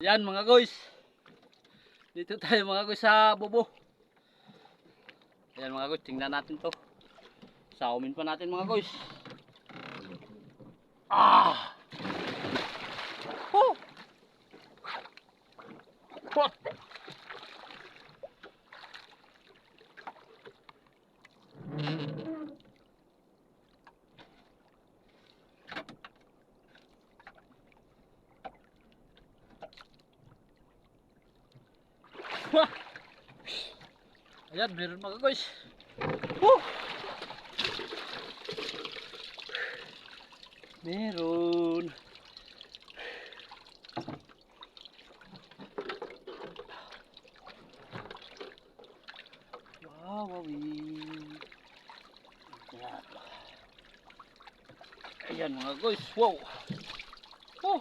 Yan mga guys. Dito tayo mga guys sa bubo. Ayan mga guys, tingnan natin to. Saumin pa natin mga guys. Ah! Oh! Oh! Wah! Ayan, meron mga guys. Woo! Meron. Wow, wawi. Ayan. Ayan mga guys. Wow. Oh.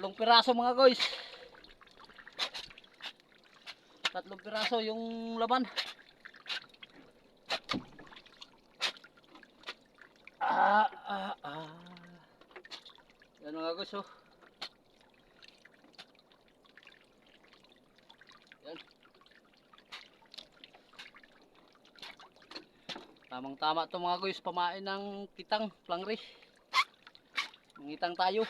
Tatlong piraso mga guys. Tatlong piraso yung laman. Ah, ah, ah. Yan mga guys oh. Yan. Tamang tama to mga guys, pamain ng kitang, plangri. Mangitang tayo.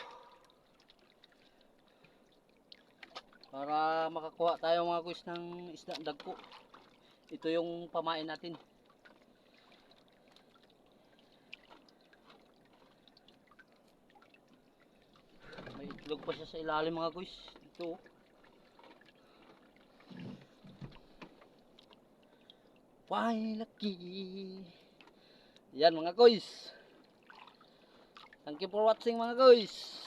Para makakuha tayo mga guys ng isda dagko. Ito yung pamain natin. May itlog pa siya sa ilalim mga guys. Ito. oh. Why lucky? Yan mga guys. Thank you for watching mga guys.